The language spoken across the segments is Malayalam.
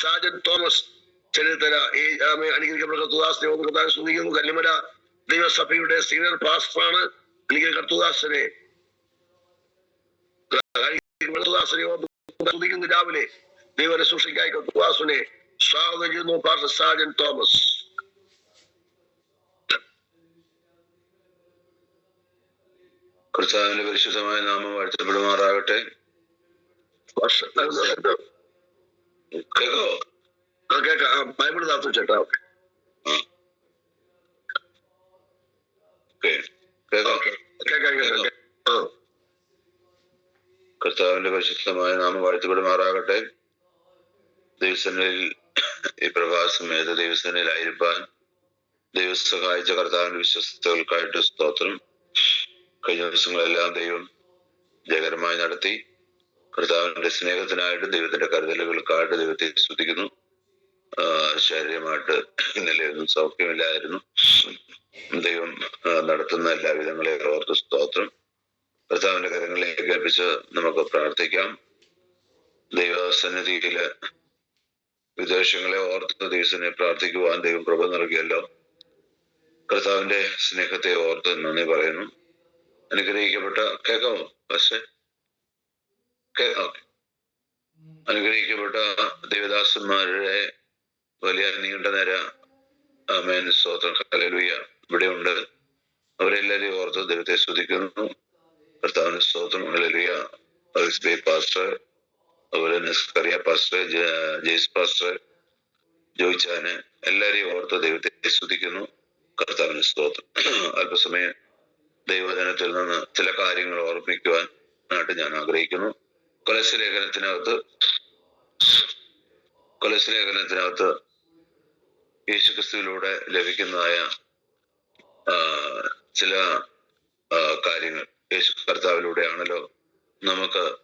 സാജൻ തോമസ് ചെന്നിത്തല ഈ അനുഗ്രഹിക്കപ്പെട്ട കർത്തുദാസിനെ കർത്താവെ സ്തുതിക്കുന്നു. കല്ലുമല ദൈവസഭയുടെ സീനിയർ പാസ്റ്ററാണ് ആണ് കർത്തുദാസനെ. കർത്തുദാസനെ രാവിലെ ദൈവനെ സൂക്ഷിക്കായി കർത്തുദാസിനെ സ്വാഗതം ചെയ്യുന്നു പാസ്റ്റർ സാജൻ തോമസ്. കർത്താവിന്റെ പരിശുദ്ധമായ നാമം വാഴ്ത്തപ്പെടുമാറാകട്ടെ. പാസ്റ്റർ, കേക്കാം ആ, ബൈബിൾ താത്തു ചേട്ടാ ഓക്കെ. കേക്കാം കേക്കാം കേക്കാം. കർത്താവിന്റെ പരിശുദ്ധമായ നാമം വാഴ്ത്തപ്പെടുമാറാകട്ടെ. ദിവസങ്ങളിൽ ഈ പ്രഭാസമേത ദിവസങ്ങളിലായിരിക്കാൻ ദൈവം സഹായിച്ച കർത്താവിന്റെ വിശ്വസ്തകൾക്കായിട്ട് സ്തോത്രം. കഴിഞ്ഞ ദിവസങ്ങളെല്ലാം ദൈവം ജയകരമായി നടത്തി. കർത്താവിന്റെ സ്നേഹത്തിനായിട്ട് ദൈവത്തിന്റെ കരുതലുകൾക്കായിട്ട് ദൈവത്തെ സ്തുതിക്കുന്നു. ശാരീരമായിട്ട് ശാരീരികമായിട്ട് ഇന്നലെ ഒന്നും സൗഖ്യമില്ലായിരുന്നു. ദൈവം നടത്തുന്ന എല്ലാ വിധങ്ങളെ ഓർത്ത് സ്തോത്രം. കർത്താവിന്റെ കരങ്ങളിലേക്ക് ഏൽപ്പിച്ച് നമുക്ക് പ്രാർത്ഥിക്കാം. ദൈവസന്നിധിയിൽ വിദേശങ്ങളെ ഓർത്ത് ദൈവത്തിനെ പ്രാർത്ഥിക്കുവാൻ ദൈവം പ്രഭ നൽകിയല്ലോ. കർത്താവിന്റെ സ്നേഹത്തെ ഓർത്ത് നന്ദി പറയുന്നു. അനുഗ്രഹിക്കപ്പെട്ട കേൾക്കാമോ? പക്ഷേ അനുഗ്രഹിക്കപ്പെട്ട ദേവദാസന്മാരുടെ വലിയ നീണ്ട നേര ആമേൻ സ്തോത്രം ഹല്ലേലൂയ ഇവിടെ ഉണ്ട്. അവരെല്ലാവരെയും ഓർത്ത് ദൈവത്തെ സ്തുതിക്കുന്നു. കർത്താവിന് സ്തോത്രം അലിസ് പാസ്റ്റർ അതുപോലെ നിസ്കറിയ പാസ്റ്റർ ജെയ്സ് പാസ്റ്റർ ജോയിച്ചാന് എല്ലാരെയും ഓർത്ത് ദൈവത്തെ സ്തുതിക്കുന്നു. കർത്താവിന് സ്തോത്രം. അല്പസമയം ദൈവജനത്തിൽ നിന്ന് ചില കാര്യങ്ങൾ ഓർമ്മിക്കുവാൻ ആയിട്ട് ഞാൻ ആഗ്രഹിക്കുന്നു. കൊലസ് ലേഖനത്തിനകത്ത് കൊലസ് ലേഖനത്തിനകത്ത് യേശുക്രിസ്തുവിലൂടെ ലഭിക്കുന്നതായ ചില കാര്യങ്ങൾ യേശു കർത്താവിലൂടെയാണല്ലോ നമുക്ക്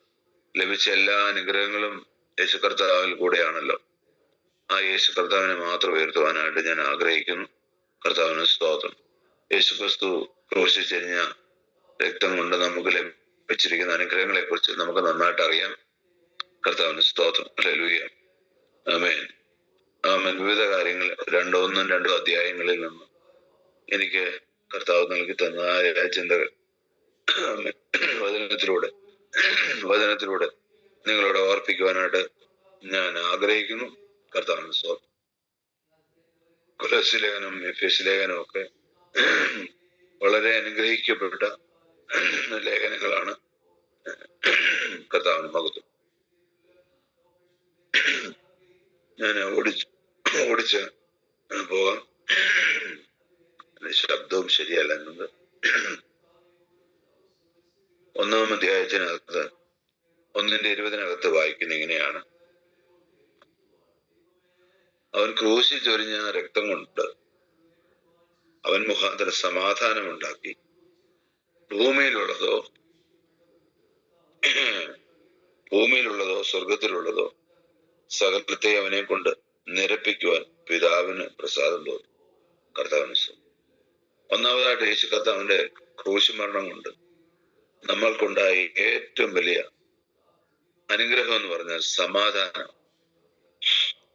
ലഭിച്ച എല്ലാ അനുഗ്രഹങ്ങളും യേശു കർത്താവിൽ കൂടെയാണല്ലോ. ആ യേശു കർത്താവിനെ മാത്രം ഉയർത്തുവാനായിട്ട് ഞാൻ ആഗ്രഹിക്കുന്നു. കർത്താവിന് സ്തോത്രം. യേശു ക്രിസ്തു ക്രൂശിച്ചെരിഞ്ഞ രക്തം കൊണ്ട് നമുക്ക് ലഭിച്ചിരിക്കുന്ന അനുഗ്രഹങ്ങളെ കുറിച്ച് നമുക്ക് നന്നായിട്ട് അറിയാം കർത്താവിന് സ്തോത്രം. ഹല്ലേലൂയ. ആമേൻ. ആമേൻ. വിവിധ കാര്യങ്ങൾ രണ്ടോ ഒന്നും രണ്ടോ അധ്യായങ്ങളിൽ നിന്ന് എനിക്ക് കർത്താവ് നൽകി തന്നതായ ചിന്തകൾ. വചനത്തിലൂടെ. വചനത്തിലൂടെ നിങ്ങളോട് ഓർപ്പിക്കുവാനായിട്ട് ഞാൻ ആഗ്രഹിക്കുന്നു. കർത്താവിന് സ്തോത്രം. കുലശിലേഖനം എഫ് എസ് ലേഖനം ഒക്കെ വളരെ അനുഗ്രഹിക്കപ്പെട്ട ലേഖനങ്ങളാണ്. കർത്താവിന് മകത്വം ഞാൻ ഓടിച്ച് ഓടിച്ച് എന്റെ ശബ്ദവും ശരിയല്ല എന്നത്. ഒന്നാം അധ്യായത്തിനകത്ത് ഒന്നിന്റെ ഇരുപതിനകത്ത് വായിക്കുന്ന ഇങ്ങനെയാണ്. അവൻ ക്രൂശിൽ ചൊരിഞ്ഞ രക്തം കൊണ്ട് അവൻ മുഖാന്തരം സമാധാനമുണ്ടാക്കി. ഭൂമിയിലുള്ളതോ ഭൂമിയിലുള്ളതോ സ്വർഗത്തിലുള്ളതോ സകലത്തെ അവനെ കൊണ്ട് നിരപ്പിക്കുവാൻ പിതാവിന് പ്രസാദം തോന്നി കർത്താവിന്. ഒന്നാമതായിട്ട് യേശു കർത്താവിന്റെ ക്രൂശ് മരണം കൊണ്ട് നമ്മൾക്കുണ്ടായ ഏറ്റവും വലിയ അനുഗ്രഹം എന്ന് പറഞ്ഞാൽ സമാധാനം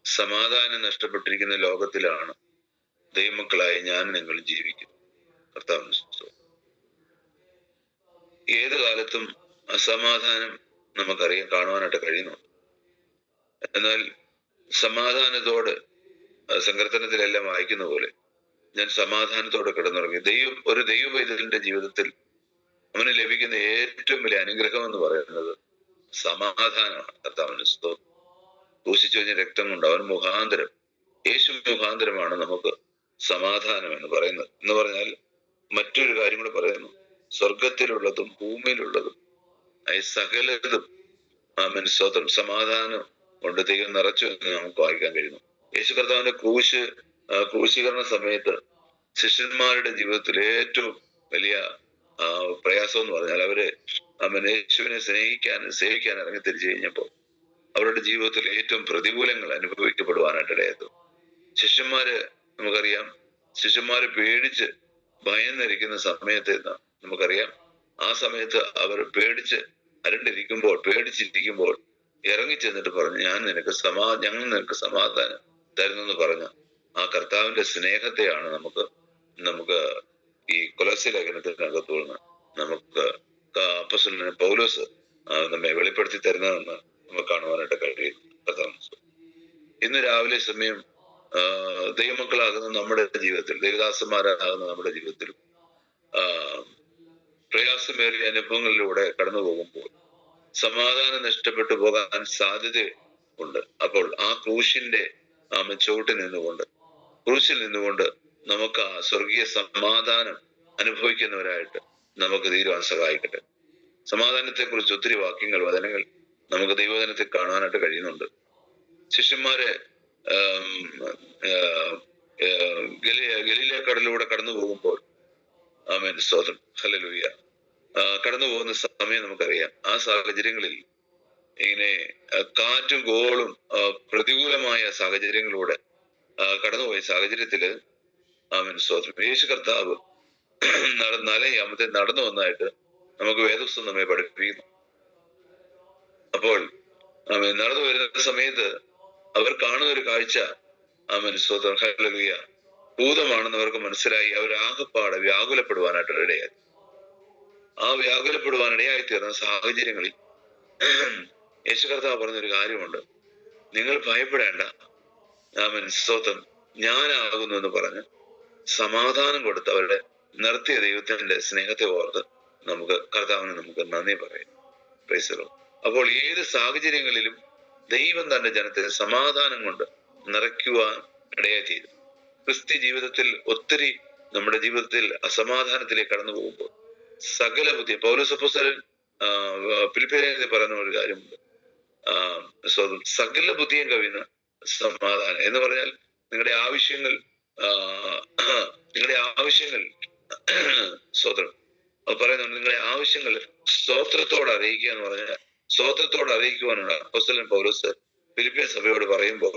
സമാധാനം നഷ്ടപ്പെട്ടിരിക്കുന്ന ലോകത്തിലാണ് ദൈവമക്കളായി ഞാൻ നിങ്ങൾ ജീവിക്കുന്നു കർത്താവിന്. ഏത് കാലത്തും അസമാധാനം നമുക്കറിയാം കാണുവാനായിട്ട് കഴിയുന്നു. എന്നാൽ സമാധാനത്തോട് സങ്കീർത്തനത്തിലെല്ലാം വായിക്കുന്ന പോലെ ഞാൻ സമാധാനത്തോടെ കിടന്നുറങ്ങി. ദൈവം ഒരു ദൈവ ജീവിതത്തിൽ അവന് ലഭിക്കുന്ന ഏറ്റവും വലിയ അനുഗ്രഹം എന്ന് പറയുന്നത് സമാധാനമാണ്. കർത്താവിന് സ്തോത്രം ദൂഷിച്ചു കഴിഞ്ഞ രക്തം കൊണ്ട് അവൻ മുഖാന്തരം യേശു മുഖാന്തരമാണ് നമുക്ക് സമാധാനം എന്ന് പറയുന്നത്. എന്ന് പറഞ്ഞാൽ മറ്റൊരു കാര്യം കൂടെ പറയുന്നു. സ്വർഗത്തിലുള്ളതും ഭൂമിയിലുള്ളതും ആയ സകലതും ആമൻ മനസ്സോത്രം സമാധാനം കൊണ്ട് ദൈവം നിറച്ചു എന്ന് നമുക്ക് വായിക്കാൻ കഴിയുന്നു. യേശു കർത്താവിന്റെ ക്രൂശ് ക്രൂശീകരണ സമയത്ത് ശിഷ്യന്മാരുടെ ജീവിതത്തിൽ ഏറ്റവും വലിയ പ്രയാസം എന്ന് പറഞ്ഞാൽ അവർ ആമൻ യേശുവിനെ സ്നേഹിക്കാൻ സേവിക്കാൻ ഇറങ്ങി തിരിച്ചു കഴിഞ്ഞപ്പോൾ അവരുടെ ജീവിതത്തിൽ ഏറ്റവും പ്രതികൂലങ്ങൾ അനുഭവിക്കപ്പെടുവാനായിട്ട് ഇടയായത് ശിഷ്യന്മാര് നമുക്കറിയാം ശിഷ്യന്മാര് പേടിച്ച് ഭയന്നിരിക്കുന്ന സമയത്ത് നമുക്കറിയാം. ആ സമയത്ത് അവർ പേടിച്ച് അരണ്ടിരിക്കുമ്പോൾ പേടിച്ചിരിക്കുമ്പോൾ ഇറങ്ങി ചെന്നിട്ട് പറഞ്ഞു ഞാൻ നിനക്ക് സമാ ഞങ്ങൾ നിനക്ക് സമാധാനം തരുന്നെന്ന് പറഞ്ഞു. ആ കർത്താവിന്റെ സ്നേഹത്തെയാണ് നമുക്ക് നമുക്ക് ഈ കൊലസ്യ ലേഖനത്തിനകത്തു നിന്ന് നമുക്ക് പൗലോസ് നമ്മെ വെളിപ്പെടുത്തി തരുന്നതെന്ന് നമുക്ക് കാണുവാനായിട്ട് കഴിയും. ഇന്ന് രാവിലെ സമയം ദൈവമക്കളാകുന്ന നമ്മുടെ ജീവിതത്തിൽ ദൈവദാസന്മാരാകുന്ന നമ്മുടെ ജീവിതത്തിൽ പ്രയാസമേറിയ അനുഭവങ്ങളിലൂടെ കടന്നു പോകുമ്പോൾ സമാധാനം നഷ്ടപ്പെട്ടു പോകാൻ സാധ്യത ഉണ്ട്. അപ്പോൾ ആ ക്രൂശിന്റെ ആ ചുവട്ടിൽ നിന്നുകൊണ്ട് ക്രൂശിൽ നിന്നുകൊണ്ട് നമുക്ക് ആ സ്വർഗീയ സമാധാനം അനുഭവിക്കുന്നവരായിട്ട് നമുക്ക് തീരുവാൻ സഹായിക്കട്ടെ. സമാധാനത്തെ കുറിച്ച് ഒത്തിരി വാക്യങ്ങൾ വചനങ്ങൾ നമുക്ക് ദൈവവചനത്തിൽ കാണാനായിട്ട് കഴിയുന്നുണ്ട്. ശിഷ്യന്മാരെ ഗലീല കടലിലൂടെ കടന്നു പോകുമ്പോൾ ആമേൻ. സ്തോത്രം. ഹല്ലേലൂയ. ആ, കടന്നു പോകുന്ന സമയം നമുക്കറിയാം. ആ സാഹചര്യങ്ങളിൽ ഇങ്ങനെ കാറ്റും ഗോളും പ്രതികൂലമായ സാഹചര്യങ്ങളിലൂടെ കടന്നുപോയ സാഹചര്യത്തിൽ ആമേൻ. സ്തോത്രം. യേശു കർത്താവ് നടന്നാലേ അമ്മത്തെ നടന്നു വന്നായിട്ട് നമുക്ക് വേദപുസ്തകം നമ്മെ പഠിപ്പിക്കുന്നു. അപ്പോൾ നടന്നു വരുന്ന സമയത്ത് അവർ കാണുന്ന ഒരു കാഴ്ച. ആമേൻ. സ്തോത്രം. ഹല്ലേലൂയ. ഭൂതമാണെന്ന് അവർക്ക് മനസ്സിലായി അവർ ആകെപ്പാടെ വ്യാകുലപ്പെടുവാനായിട്ട് ഇടയായി ആ വ്യാകുലപ്പെടുവാൻ ഇടയായി തീർന്ന സാഹചര്യങ്ങളിൽ യേശു കർത്താവ് പറഞ്ഞൊരു കാര്യമുണ്ട്. നിങ്ങൾ ഭയപ്പെടേണ്ട. ആമൻ. സ്തോത്രം. ഞാനാകുന്നു എന്ന് പറഞ്ഞ് സമാധാനം കൊടുത്ത് അവരുടെ നിർത്തിയ ദൈവത്തിന്റെ സ്നേഹത്തെ ഓർത്ത് നമുക്ക് കർത്താവിന് നമുക്ക് നന്ദി പറയാം. അപ്പോൾ ഏത് സാഹചര്യങ്ങളിലും ദൈവം തന്റെ ജനത്തെ സമാധാനം കൊണ്ട് നിറയ്ക്കുവാൻ ഇടയായി തീരും. ക്രിസ്ത്യ ജീവിതത്തിൽ ഒത്തിരി നമ്മുടെ ജീവിതത്തിൽ അസമാധാനത്തിലേക്ക് കടന്നു പോകുമ്പോൾ സകല ബുദ്ധി പൗരസപ്പോസലൻ ഫിലിപ്പേനെ പറയുന്ന ഒരു കാര്യമുണ്ട്. സകല ബുദ്ധിയും കവിയുന്ന സമാധാനം എന്ന് പറഞ്ഞാൽ നിങ്ങളുടെ ആവശ്യങ്ങൾ നിങ്ങളുടെ ആവശ്യങ്ങൾ സ്വതം അത് പറയുന്നുണ്ട് നിങ്ങളുടെ ആവശ്യങ്ങൾ സ്തോത്രത്തോട് അറിയിക്കുക എന്ന് പറഞ്ഞാൽ സ്തോത്രത്തോട് അറിയിക്കുവാനാണ് അപ്പോസ്തലൻ പൗലോസ് ഫിലിപ്പിയൻ സഭയോട് പറയുമ്പോൾ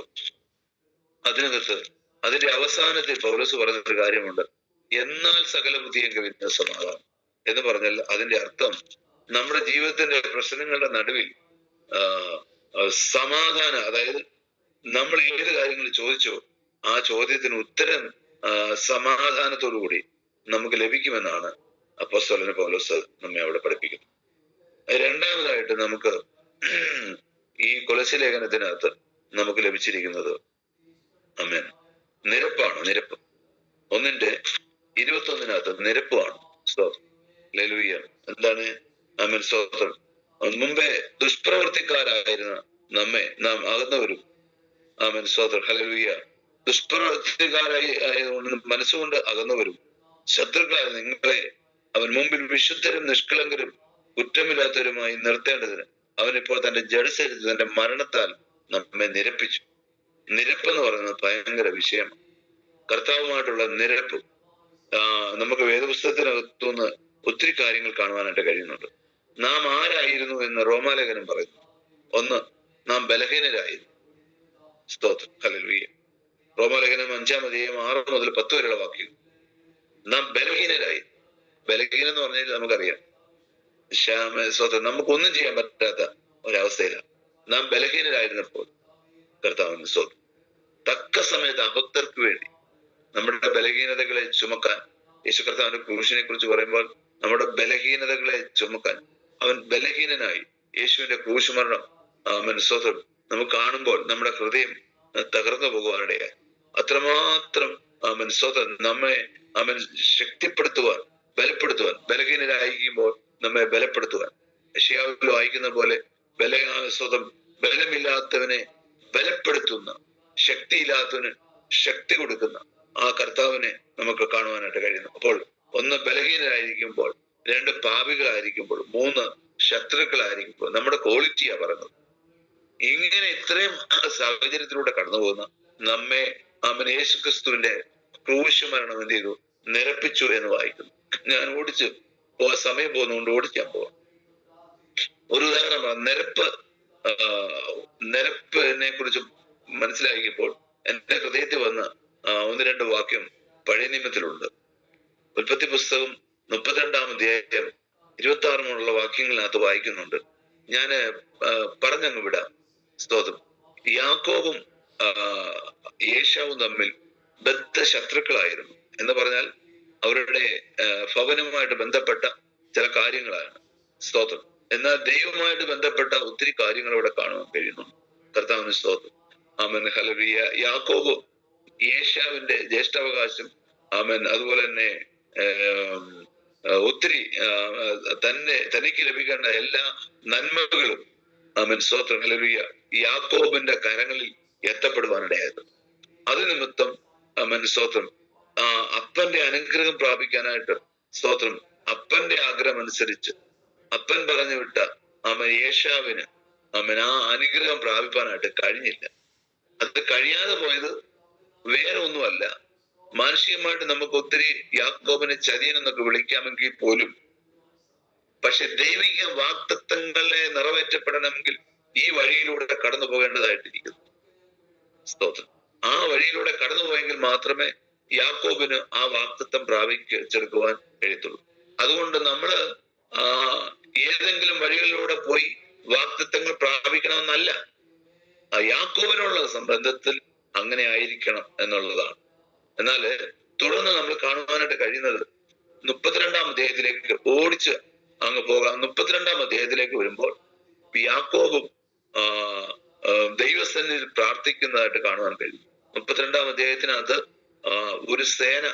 അതിനകത്ത് അതിന്റെ അവസാനത്തിൽ പൗലസ് പറഞ്ഞൊരു കാര്യമുണ്ട്. എന്നാൽ സകല ബുദ്ധിയെങ്കിൽ വിന്യസമാകാം എന്ന് പറഞ്ഞാൽ അതിന്റെ അർത്ഥം നമ്മുടെ ജീവിതത്തിന്റെ പ്രശ്നങ്ങളുടെ നടുവിൽ സമാധാനം അതായത് നമ്മൾ ഏത് കാര്യങ്ങൾ ചോദിച്ചോ ആ ചോദ്യത്തിന് ഉത്തരം സമാധാനത്തോടു കൂടി നമുക്ക് ലഭിക്കുമെന്നാണ് അപ്പോസ്തലന് പൗലോസ് നമ്മെ അവിടെ പഠിപ്പിക്കുന്നത്. രണ്ടാമതായിട്ട് നമുക്ക് ഈ കൊലശലേഖനത്തിനകത്ത് നമുക്ക് ലഭിച്ചിരിക്കുന്നത് അമ്മേൻ നിരപ്പാണ് നിരപ്പ്. ഒന്നിന്റെ ഇരുപത്തി ഒന്നിനകത്ത് ലലുയ്യ എന്താണ്? സ്വാതന്ത്ര്യം മുമ്പേ ദുഷ്പ്രവർത്തിക്കാരായിരുന്ന നമ്മെ നാം അകന്നവരും. ആമൻ. സ്തോത്രം ഹലലുയ്യ ദുഷ്പ്രവർത്തിക്കാരായി ആയതുകൊണ്ട് മനസ്സുകൊണ്ട് അകന്നവരും. ശത്രുക്കളായ നിങ്ങളെ അവൻ മുമ്പിൽ വിശുദ്ധരും നിഷ്കളങ്കരും കുറ്റമില്ലാത്തവരുമായി നിർത്തേണ്ടതിന് അവൻ ഇപ്പോൾ തന്റെ ജഡശരീരത്തിൽ തന്റെ മരണത്താൽ നമ്മെ നിരപ്പിച്ചു. നിരപ്പ് എന്ന് പറയുന്നത് ഭയങ്കര വിഷയമാണ്. കർത്താവുമായിട്ടുള്ള നിരപ്പ് നമുക്ക് വേദപുസ്തകത്തിനകത്തുനിന്ന് ഒത്തിരി കാര്യങ്ങൾ കാണുവാനായിട്ട് കഴിയുന്നുണ്ട്. നാം ആരായിരുന്നു എന്ന് റോമാലേഖനം പറയുന്നു. ഒന്ന് നാം ബലഹീനരായിരുന്നു. സ്തോത്രം. ഹലൽവിയ റോമാലേഖനം അഞ്ചാം അധ്യായം ആറ് മുതൽ പത്ത് വരെയുള്ള വാക്യം നാം ബലഹീനരായി. ബലഹീനം എന്ന് പറഞ്ഞാൽ നമുക്കറിയാം. ശ്യാമ സ്തോത്രം. നമുക്കൊന്നും ചെയ്യാൻ പറ്റാത്ത ഒരവസ്ഥയിലാണ്. നാം ബലഹീനരായിരുന്നപ്പോൾ കർത്താവിന് സ്വതം തക്ക സമയത്ത് അഭക്തർക്ക് വേണ്ടി നമ്മുടെ ബലഹീനതകളെ ചുമക്കാൻ യേശു കർത്താവിന്റെ പുരുഷനെ കുറിച്ച് പറയുമ്പോൾ നമ്മുടെ ബലഹീനതകളെ ചുമക്കാൻ അവൻ ബലഹീനനായി യേശുവിന്റെ ക്രൂശുമരണം അവൻ സ്വതം നമുക്ക് കാണുമ്പോൾ നമ്മുടെ ഹൃദയം തകർന്നു പോകുവാനിടയായി. അത്രമാത്രം അവൻ സ്വതം നമ്മെ അവൻ ശക്തിപ്പെടുത്തുവാൻ ബലപ്പെടുത്തുവാൻ ബലഹീനരായിരിക്കുമ്പോൾ നമ്മെ ബലപ്പെടുത്തുവാൻ. ഷിയാവിൽ വായിക്കുന്ന പോലെ ബല സ്വതം ബലമില്ലാത്തവനെ ബലപ്പെടുത്തുന്ന ശക്തിയില്ലാത്തവന് ശക്തി കൊടുക്കുന്ന ആ കർത്താവിനെ നമുക്ക് കാണുവാനായിട്ട് കഴിയുന്നു. അപ്പോൾ ഒന്ന് ബലഹീനരായിരിക്കുമ്പോൾ രണ്ട് പാപികളായിരിക്കുമ്പോൾ മൂന്ന് ശത്രുക്കളായിരിക്കുമ്പോൾ നമ്മുടെ ക്വാളിറ്റിയാ പറയുന്നത്. ഇങ്ങനെ ഇത്രയും സാഹചര്യത്തിലൂടെ കടന്നു പോകുന്ന നമ്മെ അവൻ യേശു ക്രിസ്തുവിന്റെ ക്രൂശ് മരണം എന്ത് ചെയ്തു? നിരപ്പിച്ചു എന്ന് വായിക്കുന്നു. ഞാൻ ഓടിച്ച് സമയം പോകുന്നതുകൊണ്ട് ഓടിക്കാൻ പോവാം. ഒരു ഉദാഹരണം. നിരപ്പ് നിരപ്പിനെ കുറിച്ച് മനസ്സിലാക്കിയപ്പോൾ എന്റെ ഹൃദയത്തിൽ വന്ന ഒന്ന് രണ്ട് വാക്യം പഴയ നിയമത്തിലുണ്ട്. ഉൽപ്പത്തി പുസ്തകം മുപ്പത്തിരണ്ടാം അധ്യായം ഇരുപത്തി ആറ് മുതലുള്ള വാക്യങ്ങളിനകത്ത് വായിക്കുന്നുണ്ട്. ഞാൻ പറഞ്ഞങ്ങ് വിടാം. സ്തോത്രം. യാക്കോബും യേശാവും തമ്മിൽ ബദ്ധ ശത്രുക്കളായിരുന്നു എന്ന് പറഞ്ഞാൽ അവരുടെ ഭവനവുമായിട്ട് ബന്ധപ്പെട്ട ചില കാര്യങ്ങളാണ്. സ്തോത്രം. എന്നാൽ ദൈവവുമായിട്ട് ബന്ധപ്പെട്ട ഒത്തിരി കാര്യങ്ങൾ ഇവിടെ കാണുവാൻ കഴിയുന്നു കർത്താവിന് സ്തോത്രം. ആമൻ ഹലവിയ യാക്കോബ് ഏഷ്യാവിന്റെ ജ്യേഷ്ഠാവകാശം ആമൻ. അതുപോലെ തന്നെ ഒത്തിരി തന്നെ തനിക്ക് ലഭിക്കേണ്ട എല്ലാ നന്മകളും ആമൻ സ്വത്രം ഹലവിയ യാക്കോബിന്റെ കരങ്ങളിൽ എത്തപ്പെടുവാനിടയായത്. അത് നിമിത്തം ആമൻ സ്വത്രം ആ അപ്പന്റെ അനുഗ്രഹം പ്രാപിക്കാനായിട്ട് സ്തോത്രം അപ്പന്റെ ആഗ്രഹം അനുസരിച്ച് അപ്പൻ പറഞ്ഞു വിട്ട ആമൻ യേശാവിന് ആമൻ ആ അനുഗ്രഹം പ്രാപിപ്പാനായിട്ട് കഴിഞ്ഞില്ല. അത് കഴിയാതെ പോയത് വേറെ ഒന്നുമല്ല. മാനുഷികമായിട്ട് നമുക്ക് ഒത്തിരി യാക്കോബിനെ ചതിയൻ എന്നൊക്കെ വിളിക്കാമെങ്കിൽ പോലും പക്ഷെ ദൈവിക വാക്തത്വങ്ങളെ നിറവേറ്റപ്പെടണമെങ്കിൽ ഈ വഴിയിലൂടെ കടന്നു പോകേണ്ടതായിട്ടിരിക്കുന്നു. സ്തോത്രം. ആ വഴിയിലൂടെ കടന്നു പോയെങ്കിൽ മാത്രമേ യാക്കോബിന് ആ വാക്തത്വം പ്രാപിച്ചെടുക്കുവാൻ കഴിയത്തുള്ളൂ. അതുകൊണ്ട് നമ്മൾ ഏതെങ്കിലും വഴികളിലൂടെ പോയി വാക്തത്വങ്ങൾ പ്രാപിക്കണമെന്നല്ല. ആ യാക്കോബിനുള്ള സംബന്ധത്തിൽ അങ്ങനെ ആയിരിക്കണം എന്നുള്ളതാണ്. എന്നാൽ തുടർന്ന് നമ്മൾ കാണുവാനായിട്ട് കഴിയുന്നത് മുപ്പത്തിരണ്ടാം അധ്യായത്തിലേക്ക് ഓടിച്ച് അങ്ങ് പോകാം. മുപ്പത്തിരണ്ടാം അധ്യായത്തിലേക്ക് വരുമ്പോൾ യാക്കോബും ദൈവസന്നിൽ പ്രാർത്ഥിക്കുന്നതായിട്ട് കാണുവാൻ കഴിയും. മുപ്പത്തിരണ്ടാം അധ്യായത്തിനകത്ത് ഒരു സേന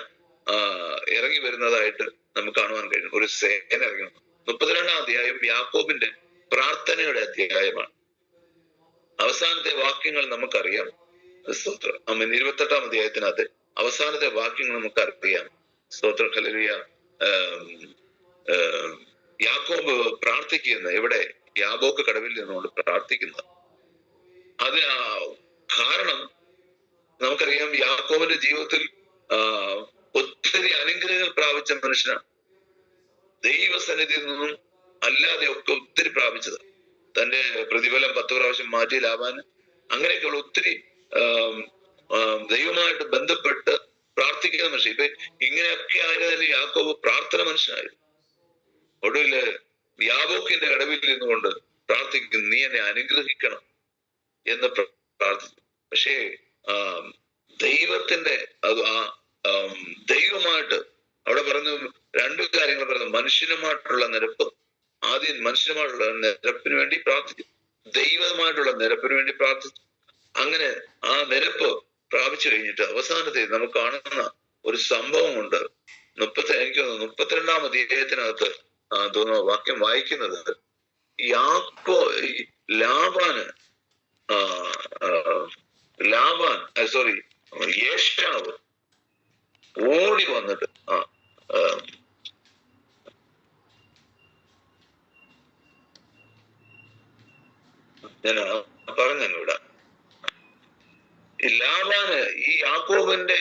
ഇറങ്ങി വരുന്നതായിട്ട് നമുക്ക് കാണുവാൻ കഴിയും. ഒരു സേന ഇറങ്ങി. മുപ്പത്തിരണ്ടാം അധ്യായം യാക്കോബിന്റെ പ്രാർത്ഥനയുടെ അധ്യായമാണ്. അവസാനത്തെ വാക്യങ്ങൾ നമുക്കറിയാം. സ്തോത്രം. അമ്മ ഇരുപത്തെട്ടാം അധ്യായത്തിനകത്ത് അവസാനത്തെ വാക്യങ്ങൾ നമുക്കറിയാം. സ്തോത്രം ആം, യാക്കോബ് പ്രാർത്ഥിക്കുന്ന ഇവിടെ യാബോക്ക് കടവിൽ നിന്നുകൊണ്ട് പ്രാർത്ഥിക്കുന്നത് അത് കാരണം നമുക്കറിയാം യാക്കോബിന്റെ ജീവിതത്തിൽ ഒത്തിരി അനുഗ്രഹങ്ങൾ പ്രാപിച്ച മനുഷ്യനാണ്. ദൈവസന്നിധിയിൽ നിന്നും അല്ലാതെ ഒക്കെ ഒത്തിരി പ്രാപിച്ചത് തന്റെ പ്രതിഫലം പത്ത് പ്രാവശ്യം മാറ്റി ലാഭാന് അങ്ങനെയൊക്കെയുള്ള ഒത്തിരി ദൈവമായിട്ട് ബന്ധപ്പെട്ട് പ്രാർത്ഥിക്കുന്ന മനുഷ്യൻ. ഇപ്പൊ ഇങ്ങനെയൊക്കെ ആയിരുന്നാലും യാക്കോബ് പ്രാർത്ഥന മനുഷ്യനായിരുന്നു. ഒടുവിൽ യാബോക്കിന്റെ കടവിൽ നിന്നുകൊണ്ട് പ്രാർത്ഥിക്കുന്നു നീ എന്നെ അനുഗ്രഹിക്കണം എന്ന് പ്ര- പ്രാർത്ഥിച്ചു. പക്ഷേ ദൈവത്തിന്റെ അത് ആ ദൈവമായിട്ട് അവിടെ പറഞ്ഞു രണ്ടു കാര്യങ്ങൾ പറഞ്ഞു. മനുഷ്യനുമായിട്ടുള്ള നിരപ്പ് ആദ്യം മനുഷ്യനുമായിട്ടുള്ള നിരപ്പിന് വേണ്ടി പ്രാർത്ഥിച്ചു ദൈവമായിട്ടുള്ള നിരപ്പിന് വേണ്ടി പ്രാർത്ഥിച്ചു അങ്ങനെ ആ നിരപ്പ് പ്രാപിച്ചു കഴിഞ്ഞിട്ട് അവസാനത്തെ നമുക്ക് കാണുന്ന ഒരു സംഭവമുണ്ട്. മുപ്പത്തി എനിക്ക് തോന്നുന്നു മുപ്പത്തിരണ്ടാം അധ്യായത്തിനകത്ത് തോന്നുന്നു വാക്യം വായിക്കുന്നത് യാക്കോ ലാബാന് ലാബാൻ സോറി യേശാവ് ഓടി വന്നിട്ട് ആ ആ, ഞാൻ പറഞ്ഞു ഇവിടെ. ലാബാന് ഈ യാക്കോബിന്റെ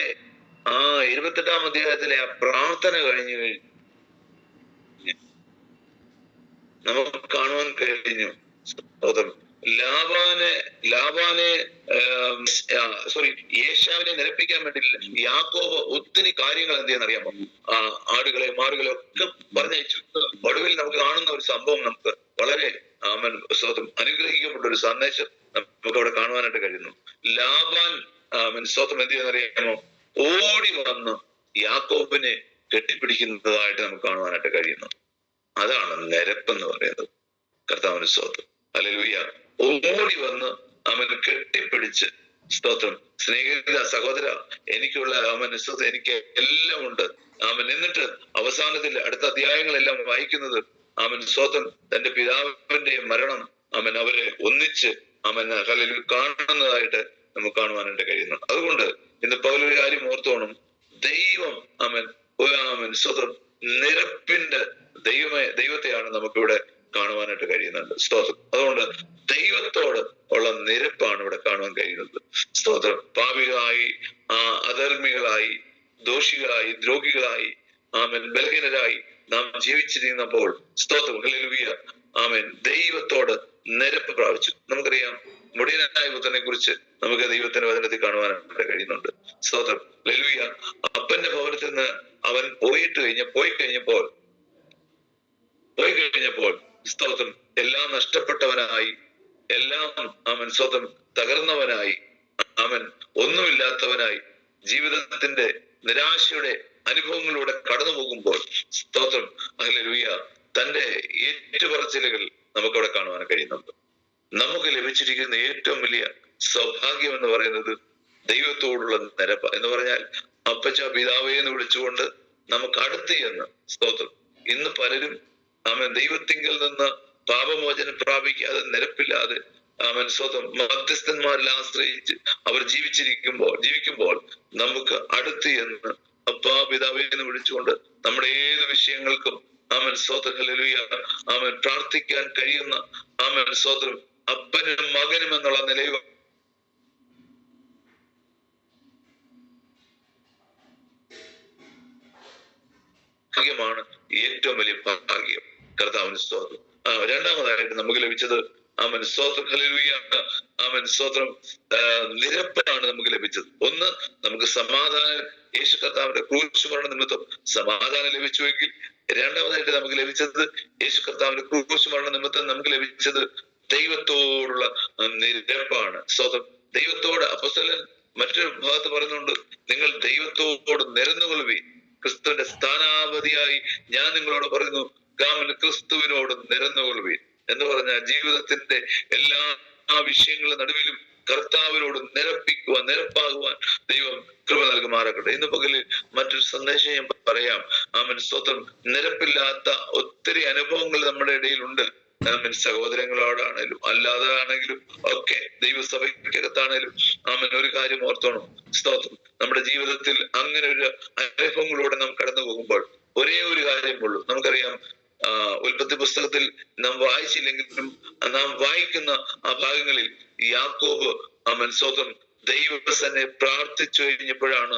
ആ ഇരുപത്തെട്ടാം അധ്യായത്തിലെ ആ പ്രാർത്ഥന കഴിഞ്ഞു നമുക്ക് കാണുവാൻ കഴിഞ്ഞു. ലാബാനെ ലാബാനെ സോറി യേശാവിനെ നിരപ്പിക്കാൻ വേണ്ടിയില്ല യാക്കോബ് ഒത്തിരി കാര്യങ്ങൾ എന്ത് ചെയ്യാൻ ആ ആടുകളെ മാടുകളെ ഒക്കെ പറഞ്ഞയച്ചു. ഒടുവിൽ നമുക്ക് കാണുന്ന ഒരു സംഭവം നമുക്ക് വളരെ ആമൻ. സ്വതം അനുഗ്രഹിക്കപ്പെട്ട ഒരു സന്ദേശം നമുക്ക് അവിടെ കാണുവാനായിട്ട് കഴിയുന്നു. ലാബാൻ ആമൻ സ്വതം എന്ത് ചെയ്യുന്നറിയാമോ ഓടി വന്ന് യാക്കോബിനെ കെട്ടിപ്പിടിക്കുന്നതായിട്ട് നമുക്ക് കാണുവാനായിട്ട് കഴിയുന്നു. അതാണ് നിരപ്പ് എന്ന് പറയുന്നത്. കർത്താവിന് സ്തോത്രം അല്ലെ ഓടി വന്ന് അവൻ കെട്ടിപ്പിടിച്ച് സ്തോത്രം. സ്നേഹിത സഹോദര എനിക്കുള്ള അവൻ സ്തോത്രം എനിക്ക് എല്ലാം ഉണ്ട്. അവൻ എന്നിട്ട് അവസാനത്തിൽ അടുത്ത അധ്യായങ്ങളെല്ലാം വായിക്കുന്നത് അവൻ സ്വതം തന്റെ പിതാവിന്റെ മരണം അവൻ അവരെ ഒന്നിച്ച് അവൻ കലയിൽ കാണുന്നതായിട്ട് നമുക്ക് കാണുവാനായിട്ട് കഴിയുന്നു. അതുകൊണ്ട് ഇന്ന് പൗലൊരു കാര്യം ഓർത്തോണം. ദൈവം അവൻ അവൻ സ്വതം നിരപ്പിന്റെ ദൈവമേ ദൈവത്തെയാണ് നമുക്കിവിടെ കാണുവാനായിട്ട് കഴിയുന്നുണ്ട് സ്തോത്രം. അതുകൊണ്ട് ദൈവത്തോട് ഉള്ള നിരപ്പാണ് ഇവിടെ കാണുവാൻ കഴിയുന്നത്. സ്തോത്രം. പാപികളായി ആ അധർമ്മികളായി ദോഷികളായി ദ്രോഹികളായി ആമൻ ബലഹീനരായി നാം ജീവിച്ചിരിക്കുന്നപ്പോൾ സ്തോത്രം ഹല്ലേലൂയ. ആമേൻ. ദൈവത്തോട് നിരപ്പ് പ്രാപിച്ചു. നമുക്കറിയാം മുടിയനായ പുത്രനെ കുറിച്ച് നമുക്ക് ദൈവത്തിന്റെ വചനത്തിൽ കാണുവാനായിട്ട് കഴിയുന്നുണ്ട്. സ്തോത്രം. ലലുയ അപ്പന്റെ ഭവനത്തിൽ നിന്ന് അവൻ പോയിട്ട് കഴിഞ്ഞ പോയി കഴിഞ്ഞപ്പോൾ പോയി കഴിഞ്ഞപ്പോൾ സ്തോത്രം എല്ലാം നഷ്ടപ്പെട്ടവനായി എല്ലാം അവൻ സ്വതം തകർന്നവനായി അവൻ ഒന്നുമില്ലാത്തവനായി ജീവിതത്തിന്റെ നിരാശയുടെ അനുഭവങ്ങളിലൂടെ കടന്നു പോകുമ്പോൾ സ്തോത്രം ഹല്ലേലൂയ തന്റെ ഏറ്റുപറച്ചിലുകൾ നമുക്കവിടെ കാണുവാൻ കഴിയുന്നുണ്ട്. നമുക്ക് ലഭിച്ചിരിക്കുന്ന ഏറ്റവും വലിയ സൗഭാഗ്യം എന്ന് പറയുന്നത് ദൈവത്തോടുള്ള നിരപ്പ. എന്ന് പറഞ്ഞാൽ അപ്പച്ച പിതാവേ എന്ന് വിളിച്ചുകൊണ്ട് നമുക്ക് അടുത്ത് എന്ന് സ്തോത്രം. ഇന്ന് പലരും അവൻ ദൈവത്തിങ്കിൽ നിന്ന് പാപമോചനം പ്രാപിക്കാതെ നിരപ്പില്ലാതെ അവൻ സ്വതം മധ്യസ്ഥന്മാരിൽ ആശ്രയിച്ച് അവർ ജീവിച്ചിരിക്കുമ്പോൾ ജീവിക്കുമ്പോൾ നമുക്ക് അടുത്ത് എന്ന് അപ്പാ പിതാവേ എന്ന് വിളിച്ചുകൊണ്ട് നമ്മുടെ ഏത് വിഷയങ്ങൾക്കും ആമൻ സ്വതം അവൻ പ്രാർത്ഥിക്കാൻ കഴിയുന്ന ആമൻ സ്വതം അപ്പനും മകനും എന്നുള്ള നിലയിൽ ഭാഗ്യമാണ് ഏറ്റവും വലിയ ഭാഗ്യം. കർത്താവിന് സ്തോത്രം. രണ്ടാമതായിട്ട് നമുക്ക് ലഭിച്ചത് അവൻ സ്തോത്രം. ഹല്ലേലൂയ. ആമൻ. സ്തോത്രം. നിരപ്പാണ് നമുക്ക് ലഭിച്ചത്. ഒന്ന് നമുക്ക് സമാധാനം. യേശു കർത്താവിന്റെ ക്രൂശ് മരണ നിമിത്തം സമാധാനം ലഭിച്ചുവെങ്കിൽ രണ്ടാമതായിട്ട് നമുക്ക് ലഭിച്ചത് യേശു കർത്താവിന്റെ ക്രൂശ് മരണ നിമിത്തം നമുക്ക് ലഭിച്ചത് ദൈവത്തോടുള്ള നിരപ്പാണ്. സ്തോത്രം. ദൈവത്തോട് അപ്പസ്തലൻ മറ്റൊരു ഭാഗത്ത് പറയുന്നുണ്ട് നിങ്ങൾ ദൈവത്തോട് നിരന്നുകൊള്ളുവി ക്രിസ്തുവിന്റെ സ്ഥാനാപതിയായി ഞാൻ നിങ്ങളോട് പറയുന്നു കാമൻ ക്രിസ്തുവിനോട് നിരന്നുകൊള്ളുവീൻ. എന്ന് പറഞ്ഞ ജീവിതത്തിന്റെ എല്ലാ വിഷയങ്ങളും നടുവിലും കർത്താവിനോട് നിരപ്പിക്കുവാൻ നിരപ്പാകുവാൻ ദൈവം കൃപ നൽകുമാറാക്കട്ടെ ഇന്ന് പകലിൽ മറ്റൊരു സന്ദേശം ഞാൻ പറയാം. ആമൻ. മനസ്സോത്രം നിരപ്പില്ലാത്ത ഒത്തിരി അനുഭവങ്ങൾ നമ്മുടെ ഇടയിലുണ്ട്. ആമൻ. സഹോദരങ്ങളോടാണേലും അല്ലാതെ ആണെങ്കിലും ഒക്കെ ദൈവസഭയ്ക്കകത്താണേലും ആമൻ. ഒരു കാര്യം ഓർത്തോണം. സ്തോത്രം. നമ്മുടെ ജീവിതത്തിൽ അങ്ങനെ ഒരു അനുഭവങ്ങളിലൂടെ നാം കടന്നു പോകുമ്പോൾ ഒരേ ഒരു കാര്യമുള്ളൂ. നമുക്കറിയാം ആ, ഉൽപ്പത്തി പുസ്തകത്തിൽ വായിച്ചില്ലെങ്കിലും നാം വായിക്കുന്ന ആ ഭാഗങ്ങളിൽ യാക്കോബ് ആമൻ സ്വതം ദൈവസനെ പ്രാർത്ഥിച്ചു കഴിഞ്ഞപ്പോഴാണ്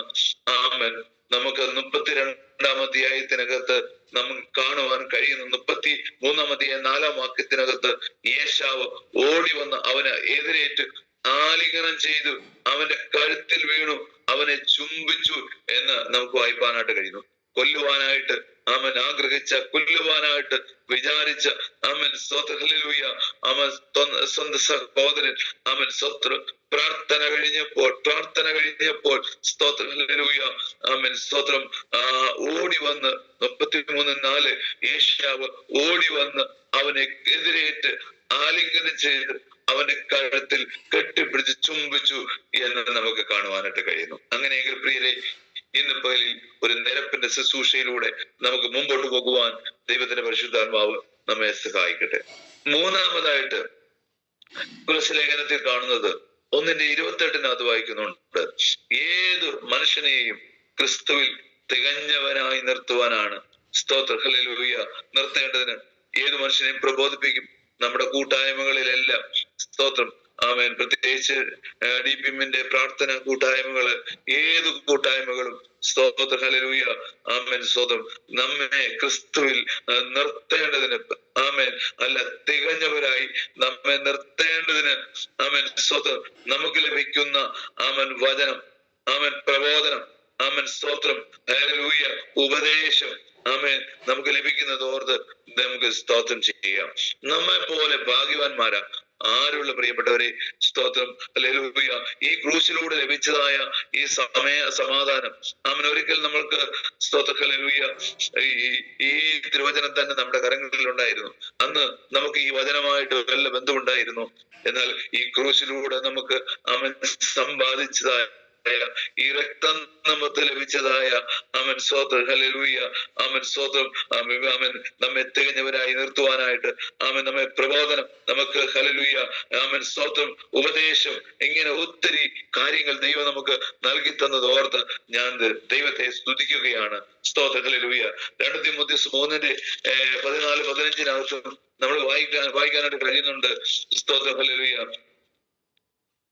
ആമൻ. നമുക്ക് മുപ്പത്തിരണ്ടാം അധ്യായത്തിനകത്ത് നമുക്ക് കാണുവാൻ കഴിയുന്ന മുപ്പത്തി മൂന്നാം അധ്യായം നാലാം വാക്യത്തിനകത്ത് യേശാവ് ഓടി വന്ന് അവന് എതിരേറ്റ് ആലിംഗനം ചെയ്തു. അവന്റെ കഴുത്തിൽ വീണു. അവനെ ചുംബിച്ചു എന്ന് നമുക്ക് വായിപ്പാനായിട്ട് കഴിയുന്നു. കൊല്ലുവാനായിട്ട് അവൻ ആഗ്രഹിച്ച കൊല്ലുവാനായിട്ട് വിചാരിച്ച അവൻ സ്വതഹലൂയ അവൻ സ്വ- സ്വന്തം സഹോദരൻ അവൻ സ്വത്ര. പ്രാർത്ഥന കഴിഞ്ഞപ്പോൾ പ്രാർത്ഥന കഴിഞ്ഞപ്പോൾ സ്തോത്രഹലൂയ അവൻ സ്തോത്രം ആ, ഓടി വന്ന് മുപ്പത്തി മൂന്ന് നാല് ഏഷ്യാവ് ഓടി വന്ന് അവനെ എതിരേറ്റ് ആലിംഗനം ചെയ്ത് അവന്റെ കഴുത്തിൽ കെട്ടിപ്പിടിച്ച് ചുംബിച്ചു എന്ന് നമുക്ക് കാണുവാനായിട്ട് കഴിയുന്നു. അങ്ങനെയെങ്കിൽ പ്രിയരെ ഇന്ന് പകലിൽ ഒരു നിരപ്പിന്റെ ശുശ്രൂഷയിലൂടെ നമുക്ക് മുമ്പോട്ട് പോകുവാൻ ദൈവത്തിന്റെ പരിശുദ്ധാത്മാവ് നമ്മെ സഹായിക്കട്ടെ. മൂന്നാമതായിട്ട് കുലശലേഖനത്തിൽ കാണുന്നത് ഒന്നിന്റെ ഇരുപത്തെട്ടിനകത്ത് വായിക്കുന്നുണ്ട്. ഏത് മനുഷ്യനെയും ക്രിസ്തുവിൽ തികഞ്ഞവനായി നിർത്തുവാനാണ്. സ്തോത്ര. ഹല്ലേലൂയ. നിർത്തേണ്ടതിന് ഏത് മനുഷ്യനെയും പ്രബോധിപ്പിക്കും. നമ്മുടെ കൂട്ടായ്മകളിലെല്ലാം സ്തോത്രം. ആമേൻ. പ്രത്യേകിച്ച് ഡി പി എമ്മിന്റെ പ്രാർത്ഥന കൂട്ടായ്മകൾ ഏത് കൂട്ടായ്മകളും. സ്തോത്ര. ഹല്ലേലൂയ. ആമേൻ. സ്തോത്രം. നമ്മെ ക്രിസ്തുവിൽ നിർത്തേണ്ടതിന് ആമേൻ അല്ല തികഞ്ഞവരായി നമ്മെ നിർത്തേണ്ടതിന് ആമേൻ സ്തോത്രം. നമുക്ക് ലഭിക്കുന്ന ആമൻ വചനം ആമൻ പ്രബോധനം ആമൻ സ്തോത്രം. ഹല്ലേലൂയ. ഉപദേശം ആമേൻ നമുക്ക് ലഭിക്കുന്നത് ഓർത്ത് നമുക്ക് സ്തോത്രം ചെയ്യാം. നമ്മെ പോലെ ഭാഗ്യവാന്മാരാ. ആരുള്ള പ്രിയപ്പെട്ടവരെ സ്തോത്രം. ഹല്ലേലൂയ. ഈ ക്രൂശിലൂടെ ലഭിച്ചതായ ഈ സമയ സമാധാനം. ആമൻ ഒരിക്കൽ നമ്മൾക്ക് സ്തോത്ര ഹല്ലേലൂയ. ഈ തിരുവചനം തന്നെ നമ്മുടെ കരങ്ങളിൽ ഉണ്ടായിരുന്നു. അന്ന് നമുക്ക് ഈ വചനമായിട്ട് വല്ല ബന്ധമുണ്ടായിരുന്നു? എന്നാൽ ഈ ക്രൂശിലൂടെ നമുക്ക് അവൻ സമ്പാദിച്ചതായ ഈ രക്തം നമുക്ക് ലഭിച്ചതായ അവൻ സ്വോത്രം ഹല്ലേലൂയ. അവൻ സ്വോത്രം അവൻ നമ്മെ തികഞ്ഞവരായി നിർത്തുവാനായിട്ട് അവൻ നമ്മെ പ്രബോധനം നമുക്ക് ഹല്ലേലൂയ അവൻ സ്വോത്രം ഉപദേശം ഇങ്ങനെ ഒത്തിരി കാര്യങ്ങൾ ദൈവം നമുക്ക് നൽകി തന്നത് ഓർത്ത് ഞാൻ ദൈവത്തെ സ്തുതിക്കുകയാണ്. സ്തോത്ര. ഹല്ലേലൂയ. രണ്ട് തിമോഥെയോസ് മൂന്നിന്റെ പതിനാല് പതിനഞ്ചിനകത്തും നമ്മൾ വായിക്കാൻ വായിക്കാനായിട്ട് കഴിയുന്നുണ്ട്. സ്തോത്രം. ഹല്ലേലൂയ.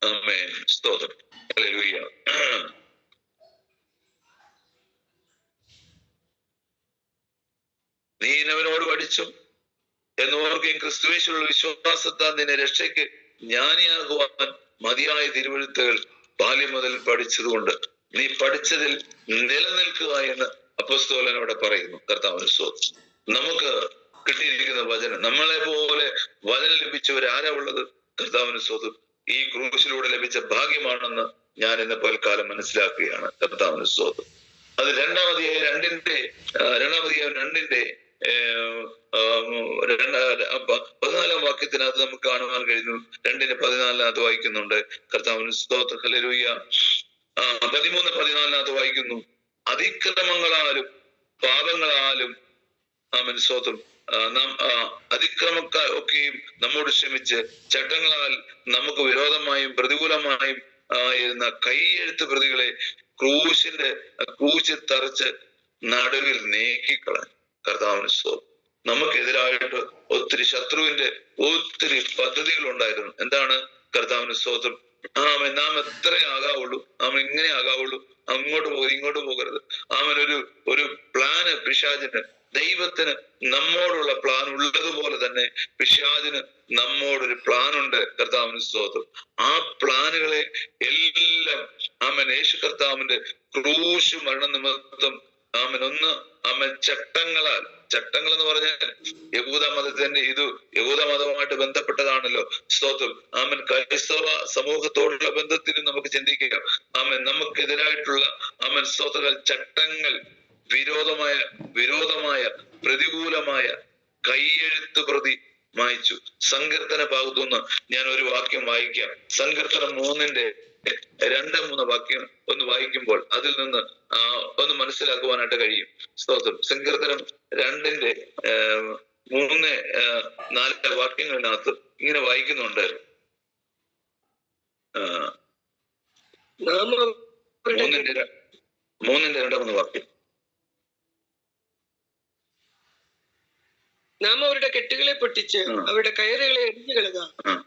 ആമേൻ സ്തോത്രം ഹല്ലേലൂയ നീ ഇനവനോട് പഠിച്ചു എന്നോർക്കുകയും ക്രിസ്തുവേശുള്ള വിശ്വാസത്താൽ നിന്നെ രക്ഷയ്ക്ക് ജ്ഞാനിയാകുവാൻ മതിയായ തിരുവഴുത്തുകൾ ബാല്യം മുതൽ പഠിച്ചതുകൊണ്ട് നീ പഠിച്ചതിൽ നിലനിൽക്കുക എന്ന് അപ്പസ്തോലൻ അവിടെ പറയുന്നു. കർത്താവിന് സ്വന്തം നമുക്ക് കിട്ടിയിരിക്കുന്ന വചനം നമ്മളെ പോലെ വചനം ലഭിച്ചവരാരാ ഉള്ളത്? കർത്താവിന് സ്വതം ഈ ക്രൂശിലൂടെ ലഭിച്ച ഭാഗ്യമാണെന്ന് ഞാൻ ഇന്ന് പൽക്കാലം മനസ്സിലാക്കുകയാണ്. കർത്താവിന് സ്തോത്രം. അത് രണ്ടാമതിയായ രണ്ടിന്റെ രണ്ടാമതിയായ രണ്ടിന്റെ ആം, ആ, പതിനാലാം വാക്യത്തിനകത്ത് നമുക്ക് കാണുവാൻ കഴിയുന്നു. രണ്ടിന്റെ പതിനാലിനകത്ത് വായിക്കുന്നുണ്ട്. കർത്താവിന് സ്തോത്ര. ഹല്ലേലൂയ. ആ, പതിമൂന്ന് പതിനാലിനകത്ത് വായിക്കുന്നു. അതിക്രമങ്ങളാലും പാപങ്ങളാലും ആമൻ സ്തോത്രം. ആ, നാം അതിക്രമക്കാർ ഒക്കെയും നമ്മോട് ക്ഷമിച്ച് ചട്ടങ്ങളാൽ നമുക്ക് വിരോധമായും പ്രതികൂലമായും ആയിരുന്ന കൈയെഴുത്ത് പ്രതികളെ ക്രൂശിന്റെ ക്രൂശിൽ തറച്ച് നടുവിൽ നീക്കിക്കളഞ്ഞു. കർത്താവിന് സ്തോത്രം. നമുക്കെതിരായിട്ട് ഒത്തിരി ശത്രുവിന്റെ ഒത്തിരി പദ്ധതികൾ ഉണ്ടായിരുന്നു എന്താണ്? കർത്താവിന് സ്തോത്രം. ആമൻ. നാം എത്ര ആകാവുള്ളൂ. നാം ഇങ്ങനെ ആകാവുള്ളൂ. അങ്ങോട്ട് പോകരുത് ഇങ്ങോട്ട് പോകരുത്. ആമൻ ഒരു ഒരു പ്ലാന് പിശാചിന് ദൈവത്തിന് നമ്മോടുള്ള പ്ലാൻ ഉള്ളതുപോലെ തന്നെ പിശാദിന് നമ്മോടൊരു പ്ലാൻ ഉണ്ട്. കർത്താവിന് സ്തോത്രം. ആ പ്ലാനുകളെ എല്ലാം ആമൻ. യേശു കർത്താവിന്റെ ക്രൂശ് മരണ നിമിത്തം ആമൻ. ഒന്ന് ആമൻ ചട്ടങ്ങളാൽ. ചട്ടങ്ങൾ എന്ന് പറഞ്ഞാൽ യഹൂദ മതത്തിന്റെ ഇത് യഹൂദ മതവുമായിട്ട് ബന്ധപ്പെട്ടതാണല്ലോ. സ്തോത്രം. ആമൻ. ക്രൈസ്തവ സമൂഹത്തോടുള്ള ബന്ധത്തിൽ നമുക്ക് ചിന്തിക്കാം. ആമൻ. നമുക്കെതിരായിട്ടുള്ള ആമൻ സ്തോത്ര ചട്ടങ്ങൾ വിരോധമായ വിരോധമായ പ്രതികൂലമായ കൈയെഴുത്ത് പ്രതി മായ്ച്ചു. സങ്കീർത്തന ഭാഗത്തുനിന്ന് ഞാൻ ഒരു വാക്യം വായിക്കാം. സങ്കീർത്തനം മൂന്നിന്റെ രണ്ട് മൂന്ന് വാക്യം ഒന്ന് വായിക്കുമ്പോൾ അതിൽ നിന്ന് ഒന്ന് മനസ്സിലാക്കുവാനായിട്ട് കഴിയും. സ്തോത്രം. സങ്കീർത്തനം രണ്ടിന്റെ മൂന്ന് നാല് വാക്യങ്ങളിനകത്ത് ഇങ്ങനെ വായിക്കുന്നുണ്ട് മൂന്നിന്റെ മൂന്നിന്റെ രണ്ടാമത് വാക്യം. നാം അവരുടെ കെട്ടുകളെ പൊട്ടിച്ച്. അവരുടെ കയറുകളെ എറിഞ്ഞു കളക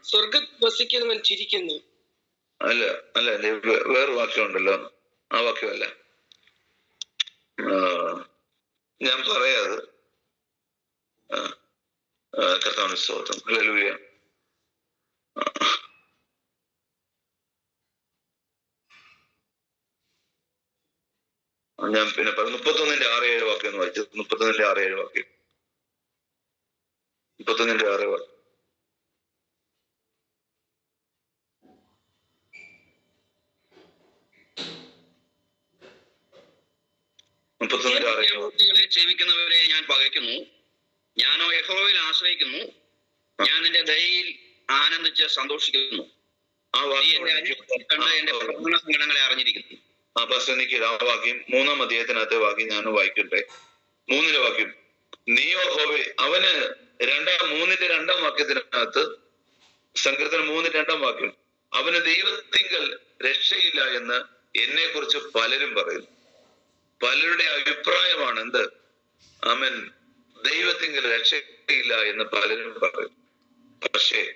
സ്വർഗത്ത് സ്വർഗത്തിൽ വസിക്കുന്നവൻ ചിരിക്കുന്നു. അല്ല അല്ല വേറെ വാക്യമുണ്ടല്ലോ. ആ വാക്യമല്ല. ഞാൻ പറയാത്. കർത്താവിന് സ്തോത്രം. ഞാൻ പിന്നെ പറഞ്ഞു മുപ്പത്തൊന്നിന്റെ ആറ് ഏഴ് വാക്യം വായിച്ചു? മുപ്പത്തൊന്നിന്റെ ആറ് ഏഴ് വാക്യം. മുപ്പത്തൊന്നിന്റെ വാക്യം മുപ്പത്തൊന്നിന്റെ ഏഴ് സേവിക്കുന്നവരെ ഞാൻ പകയ്ക്കുന്നു. ഞാനോ യഹോവയിൽ ആശ്രയിക്കുന്നു. ഞാൻ നിന്റെ ദയയിൽ ആനന്ദിച്ച് സന്തോഷിക്കുന്നു. ആ നീ സങ്കടങ്ങളെ അറിഞ്ഞിരിക്കുന്നു. ആ പാസ്റ്റർ എനിക്ക് ആ വാക്യം മൂന്നാം അധ്യായത്തിനകത്തെ വാക്യം ഞാൻ വായിക്കട്ടെ. മൂന്നിലെ വാക്യം നീയോ ഹോവേ അവന് രണ്ടാം മൂന്നിന്റെ രണ്ടാം വാക്യത്തിനകത്ത് സങ്കീർത്തനം മൂന്നിന്റെ രണ്ടാം വാക്യം അവന് ദൈവത്തിങ്കൽ രക്ഷയില്ല എന്ന് എന്നെ കുറിച്ച് പലരും പറയുന്നു. പലരുടെ അഭിപ്രായമാണ് എന്ത്? അവൻ ദൈവത്തിങ്കൽ രക്ഷയില്ല എന്ന് പലരും പറയും പക്ഷേ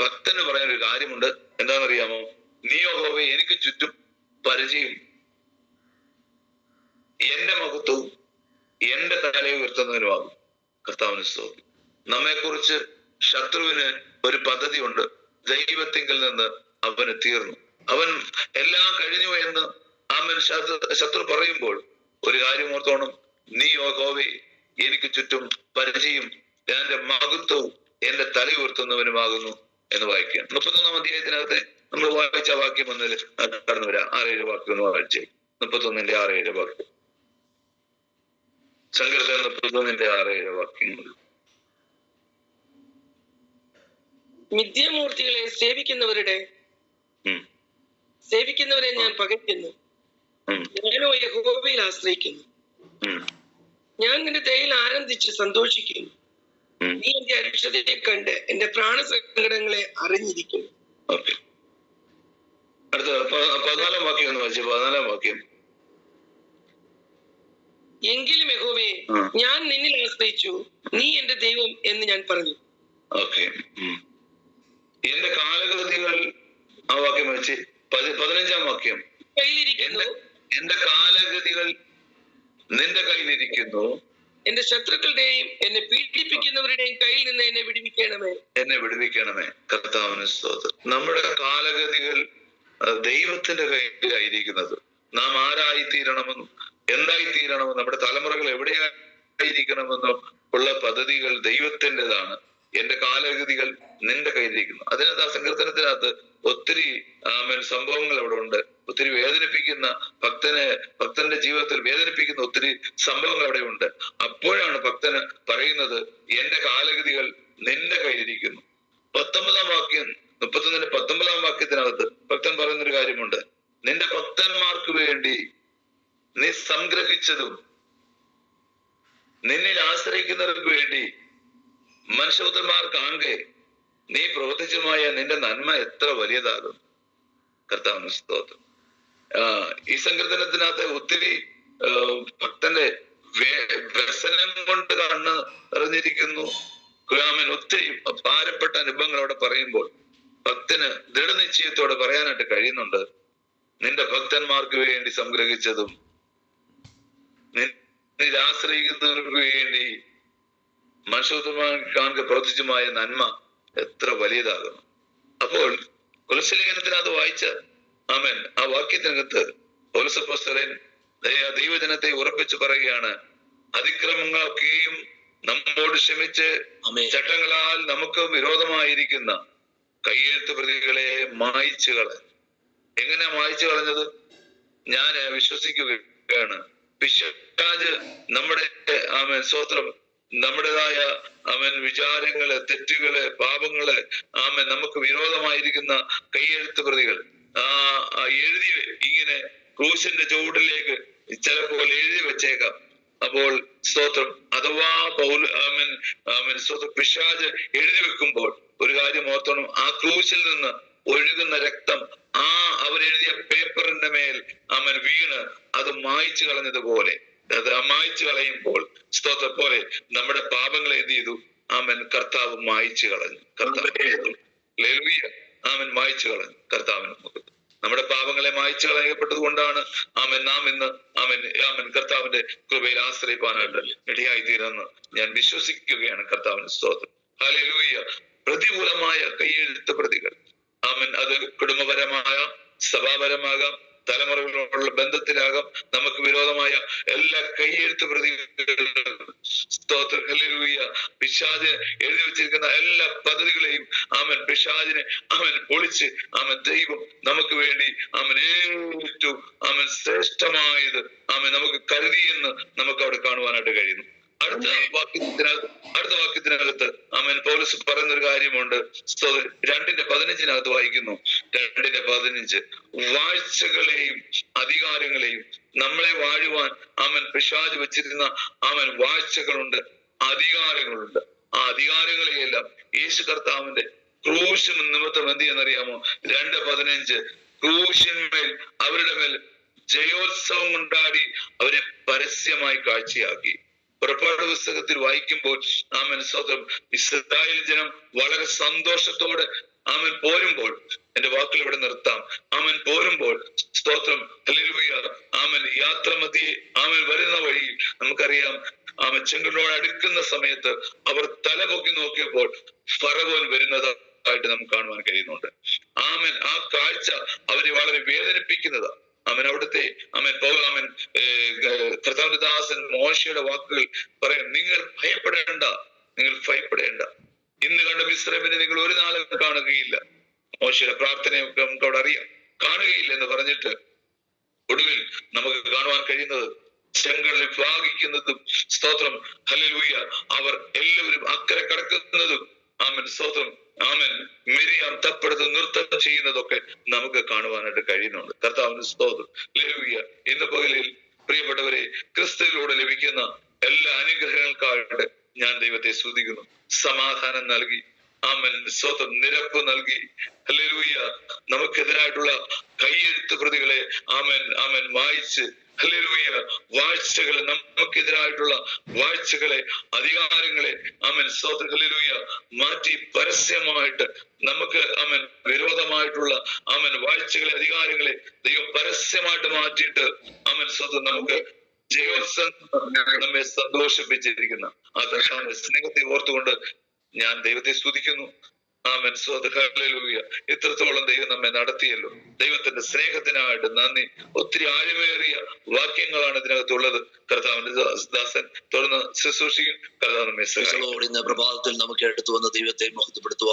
ഭക്തന് പറയാൻ ഒരു കാര്യമുണ്ട്. എന്താണെന്നറിയാമോ? നീയോ ഹോവേ എനിക്ക് ചുറ്റും പരിചയം എന്റെ മഹത്വവും എന്റെ തലയെ ഉയർത്തുന്നതിനുമാകും. കർത്താവിന് സ്തോത്രം നമ്മെക്കുറിച്ച് ശത്രുവിന് ഒരു പദ്ധതിയുണ്ട്. ദൈവത്തിങ്കിൽ നിന്ന് അവന് തീർന്നു. അവൻ എല്ലാം കഴിഞ്ഞു എന്ന് ആമൻ ശത്രു ശത്രു പറയുമ്പോൾ ഒരു കാര്യം ഓർത്തോണം. നീ ഓ ഗോവി എനിക്ക് ചുറ്റും പരിചയം എന്റെ മഹത്വവും എന്റെ തല ഉയർത്തുന്നവനുമാകുന്നു എന്ന് വായിക്കുകയാണ് മുപ്പത്തൊന്നാം അധ്യായത്തിനകത്ത് നമ്മൾ വായിച്ച വാക്യം ഒന്നിൽ കടന്നു വരാം. ആറേഴ് വാക്യം ഒന്ന് വായിച്ചേ. മുപ്പത്തൊന്നിന്റെ ആറേഴ് വാക്യം. സങ്കീർത്തനം മുപ്പത്തൊന്നിന്റെ ആറേഴ് വാക്യങ്ങൾ മിഥ്യമൂർത്തികളെ സേവിക്കുന്നവരുടെ സേവിക്കുന്നവരെ ഞാൻ പകയ്ക്കുന്നു. ഞാനോ യഹോവയിൽ ആശ്രയിക്കുന്നു. ഞാൻ നിന്റെ ദയയിൽ ആനന്ദിച്ച് സന്തോഷിക്കുന്നു. നീ എന്റെ അരക്ഷതയെ കണ്ട് എന്റെ പ്രാണസങ്കടങ്ങളെ അറിഞ്ഞിരിക്കുന്നു. ഓക്കെ. അടുത്ത പ- പതിനാലാം വാക്യം ഒന്ന് വായിച്ചേ പതിനാലാം വാക്യം. എങ്കിലും യഹോവേ ആ. ഞാൻ നിന്നിൽ ആശ്രയിച്ചു. നീ എന്റെ ദൈവം എന്ന് ഞാൻ പറഞ്ഞു. ഓക്കെ. എന്റെ കാലകൃതികൾ ആ വാക്യം വെച്ച് പതി- പതിനഞ്ചാം വാക്യം. എന്റെ എന്റെ കാലഗതികൾ നിന്റെ കയ്യിലിരിക്കുന്നു. എന്റെ ശത്രുക്കളുടെയും എന്നെ പീഡിപ്പിക്കുന്നവരുടെയും കയ്യിൽ നിന്ന് എന്നെ വിടുവിക്കണമേ. എന്നെ വിടുവിക്കണമേ. കർത്താവിന് സ്തോത്രം. നമ്മുടെ കാലഗതികൾ ദൈവത്തിന്റെ കയ്യിലായിരിക്കുന്നത്. നാം ആരായി തീരണമെന്നും എന്തായി തീരണമെന്നും നമ്മുടെ തലമുറകൾ എവിടെയായിരിക്കണമെന്നും ഉള്ള പദ്ധതികൾ ദൈവത്തിന്റെതാണ്. എന്റെ കാലഗതികൾ നിന്റെ കയ്യിലിരിക്കുന്നു. അതിനകത്ത് ആ സങ്കീർത്തനത്തിനകത്ത് ഒത്തിരി സംഭവങ്ങൾ അവിടെ ഉണ്ട്. ഒത്തിരി വേദനിപ്പിക്കുന്ന ഭക്തനെ ഭക്തന്റെ ജീവിതത്തിൽ വേദനിപ്പിക്കുന്ന ഒത്തിരി സംഭവങ്ങൾ അവിടെ ഉണ്ട്. അപ്പോഴാണ് ഭക്തന് പറയുന്നത് എന്റെ കാലഗതികൾ നിന്റെ കയ്യിലിരിക്കുന്നു. പത്തൊമ്പതാം വാക്യം മുപ്പത്തൊന്നിന്റെ പത്തൊമ്പതാം വാക്യത്തിനകത്ത് ഭക്തൻ പറയുന്നൊരു കാര്യമുണ്ട്. നിന്റെ ഭക്തന്മാർക്ക് വേണ്ടി നീ സംഗ്രഹിച്ചതും നിന്നിൽ ആശ്രയിക്കുന്നവർക്ക് വേണ്ടി മനുഷ്യപുത്രന്മാർ കാണുകെ നീ പ്രവർത്തിച്ചുമായ നിന്റെ നന്മ എത്ര വലിയതാകും കർത്താവിന് സ്തോത്രം. ഈ സങ്കീർത്തനത്തിനകത്ത് ഒത്തിരി ഭക്തന്റെ വ്യസനം കൊണ്ട് കണ്ണ് നിറഞ്ഞിരിക്കുന്നു. ഗുലാമൻ ഒത്തിരി ഭാരപ്പെട്ട അനുഭവങ്ങൾ അവിടെ പറയുമ്പോൾ ഭക്തന് ദൃഢനിശ്ചയത്തോടെ പറയാനായിട്ട് കഴിയുന്നുണ്ട്. നിന്റെ ഭക്തന്മാർക്ക് വേണ്ടി സംഗ്രഹിച്ചതും നിന്നെ ആശ്രയിക്കുന്നവർക്ക് വേണ്ടി മനുഷ്യത്വമായി കാണുക പ്രവർത്തിച്ചുമായ നന്മ എത്ര വലിയതാകുന്നു. അപ്പോൾ കുലശലേഖനത്തിനകത്ത് വായിച്ച ആമൻ. ആ വാക്യത്തിനകത്ത് പൗലസപ്പോസ്തലൻ ദൈവജനത്തെ ഉറപ്പിച്ചു പറയുകയാണ് അതിക്രമങ്ങളൊക്കെയും നമ്മോട് ക്ഷമിച്ച്. ചട്ടങ്ങളാൽ നമുക്ക് വിരോധമായിരിക്കുന്ന കയ്യെഴുത്ത് പ്രതികളെ മായിച്ചു കളഞ്ഞു. എങ്ങനെ മായിച്ചു കളഞ്ഞത്? ഞാൻ വിശ്വസിക്കുകയാണ്. പിശാജ് നമ്മുടെ ആമേ സ്വത്രം നമ്മുടേതായ അവൻ വിചാരങ്ങൾ തെറ്റുകൾ പാപങ്ങൾ ആമൻ നമുക്ക് വിരോധമായിരിക്കുന്ന കൈയെഴുത്ത് പ്രതികൾ ആ എഴുതി ഇങ്ങനെ ക്രൂശന്റെ ചുവട്ടിലേക്ക് ചിലപ്പോൾ എഴുതി വെച്ചേക്കാം. അപ്പോൾ സ്തോത്രം. അഥവാ പൗൽ ആമൻ ആമൻ സ്തോത്രം. പിശാജ് എഴുതി വെക്കുമ്പോൾ ഒരു കാര്യം ഓർത്തണം. ആ ക്രൂശിൽ നിന്ന് ഒഴുകുന്ന രക്തം ആ അവരെഴുതിയ പേപ്പറിന്റെ മേൽ അവൻ വീണ് അത് മായ്ച്ചു കളഞ്ഞതുപോലെ. മായ്ച്ചു കളയുമ്പോൾ സ്തോത്രം. പോലെ നമ്മുടെ പാപങ്ങൾ എന്ത് ചെയ്തു? ആമൻ കർത്താവ് മായ്ച്ചു കളഞ്ഞു. കർത്താവ് ആമൻ മായ്ച്ചു കളഞ്ഞു. കർത്താവിന് മുഖത്ത് നമ്മുടെ പാപങ്ങളെ മായ്ച്ചു കളയപ്പെട്ടത് കൊണ്ടാണ് ആമൻ നാം ഇന്ന് ആമൻ ആമൻ കർത്താവിന്റെ കൃപയിൽ ആശ്രയിപ്പാനായിട്ട് ഇടയായി തീരുന്നു ഞാൻ വിശ്വസിക്കുകയാണ് കർത്താവിന്റെ സ്തോത്രം. ഹലൂയ്യ പ്രതികൂലമായ കൈയെഴുത്ത് പ്രതികൾ. ആമൻ അത് കുടുംബപരമായ സഭാപരമാകാം തലമുറകളോടുള്ള ബന്ധത്തിലാകാം. നമുക്ക് വിരോധമായ എല്ലാ കൈയെഴുത്ത് പ്രതികളും പിശാജ് എഴുതി വെച്ചിരിക്കുന്ന എല്ലാ പദ്ധതികളെയും അവൻ പിശാജിനെ അവൻ പൊളിച്ച് അവൻ ദൈവം നമുക്ക് വേണ്ടി അവൻ ഏറ്റവും അവൻ ശ്രേഷ്ഠമായത് അവൻ നമുക്ക് കരുതിയെന്ന് നമുക്ക് അവിടെ കാണുവാനായിട്ട് കഴിയുന്നു. അടുത്ത വാക്യത്തിനകത്ത് അടുത്ത വാക്യത്തിനകത്ത് ആമൻ. പൗലസ് പറയുന്ന ഒരു കാര്യമുണ്ട്. രണ്ടിന്റെ പതിനഞ്ചിനകത്ത് വായിക്കുന്നു. രണ്ടിന്റെ പതിനഞ്ച്. വാഴ്ചകളെയും അധികാരങ്ങളെയും നമ്മളെ വാഴുവാൻ ആമൻ പിശാജ് വെച്ചിരുന്ന ആമൻ വാഴ്ചകളുണ്ട് അധികാരങ്ങളുണ്ട്. ആ അധികാരങ്ങളെയെല്ലാം യേശു കർത്താവിന്റെ ക്രൂശം നിമിത്തം എന്ത് ചെയ്യുന്നറിയാമോ രണ്ട് പതിനഞ്ച്. ക്രൂശിന്മേൽ അവരുടെ മേൽ ജയോത്സവം കൊണ്ടാടി അവരെ പരസ്യമായി കാഴ്ചയാക്കി. പുറപ്പാട് പുസ്തകത്തിൽ വായിക്കുമ്പോൾ ആ മനസ്സോത്രം ഇസ്രായേൽ ജനം വളരെ സന്തോഷത്തോടെ ആമൻ പോരുമ്പോൾ എന്റെ വാക്കുകൾ ഇവിടെ നിർത്താം. ആമൻ പോരുമ്പോൾ സ്തോത്രം. ആമൻ യാത്ര മതി ആമൻ വരുന്ന വഴിയിൽ നമുക്കറിയാം. ആമൻ ചെങ്കലിനോട് അടുക്കുന്ന സമയത്ത് അവർ തല പൊക്കി നോക്കിയപ്പോൾ ഫറവോൻ വരുന്നതായിട്ട് നമുക്ക് കാണുവാൻ കഴിയുന്നുണ്ട്. ആമൻ ആ കാഴ്ച അവരെ വളരെ വേദനിപ്പിക്കുന്നതാണ്. അവൻ അവിടുത്തെ അവൻ അവൻ കർത്താവിന്റെ മോശയുടെ വാക്കുകൾ പറയാം നിങ്ങൾ ഭയപ്പെടേണ്ട നിങ്ങൾ ഭയപ്പെടേണ്ട. ഇന്ന് കണ്ട മിശ്രമിനെ നിങ്ങൾ ഒരു നാളും കാണുകയില്ല. മോശയുടെ പ്രാർത്ഥനയൊക്കെ നമുക്ക് അവിടെ അറിയാം. കാണുകയില്ല എന്ന് പറഞ്ഞിട്ട് ഒടുവിൽ നമുക്ക് കാണുവാൻ കഴിയുന്നത് ചെങ്കടലിൽ ഭാഗിക്കുന്നതും സ്തോത്രം ഹല്ലേലൂയ അവർ എല്ലാവരും അക്കരെ കടക്കുന്നതും ആമൻ സ്തോത്രം. ആമൻ. മിരിയാം തപ്പെടുത്ത് നൃത്തം ചെയ്യുന്നതൊക്കെ നമുക്ക് കാണുവാനായിട്ട് കഴിയുന്നുണ്ട്. കർത്താവിന് സ്തോത്രം. ഹല്ലേലൂയ ഇന്ന് പകലിൽ പ്രിയപ്പെട്ടവരെ ക്രിസ്തുവിലൂടെ ലഭിക്കുന്ന എല്ലാ അനുഗ്രഹങ്ങൾക്കായിട്ട് ഞാൻ ദൈവത്തെ സ്തുതിക്കുന്നു. സമാധാനം നൽകി. ആമൻ. സ്വത്വം നിരപ്പ് നൽകി. ഹല്ലേലൂയ. നമുക്കെതിരായിട്ടുള്ള കൈയെഴുത്ത് പ്രതികളെ ആമൻ ആമൻ വായിച്ച് ഹല്ലേലൂയ വാഴ്ചകളെ നമുക്കെതിരായിട്ടുള്ള വാഴ്ചകളെ അധികാരങ്ങളെ അമൻ സ്വത്ത് ഹല്ലേലൂയ മാറ്റി പരസ്യമായിട്ട് നമുക്ക് അമൻ വിരോധമായിട്ടുള്ള അമൻ വാഴ്ചകളെ അധികാരങ്ങളെ ദൈവം പരസ്യമായിട്ട് മാറ്റിയിട്ട് അമൻ സ്വത്ത് നമുക്ക് നമ്മെ സന്തോഷിപ്പിച്ചിരിക്കുന്ന. ആ സ്നേഹത്തെ ഓർത്തുകൊണ്ട് ഞാൻ ദൈവത്തെ സ്തുതിക്കുന്നു. ആമൻ. സ്വത ഹല്ലേലൂയ. ഇത്രത്തോളം ദൈവം നമ്മെ നടത്തിയല്ലോ. ദൈവത്തിന്റെ സ്നേഹത്തിനായിട്ട് നന്ദി. ഒത്തിരി ആഴമേറിയ വാക്യങ്ങളാണ് ഇതിനകത്തുള്ളത്. കർത്താവിന്റെ ദാസൻ തുറന്ന് ശുശ്രൂഷിക്കും. കർത്താവ് നമ്മെ പ്രഭാതത്തിൽ നമുക്ക് എടുത്തു വന്ന ദൈവത്തെ മഹത്വപ്പെടുത്തുവാൻ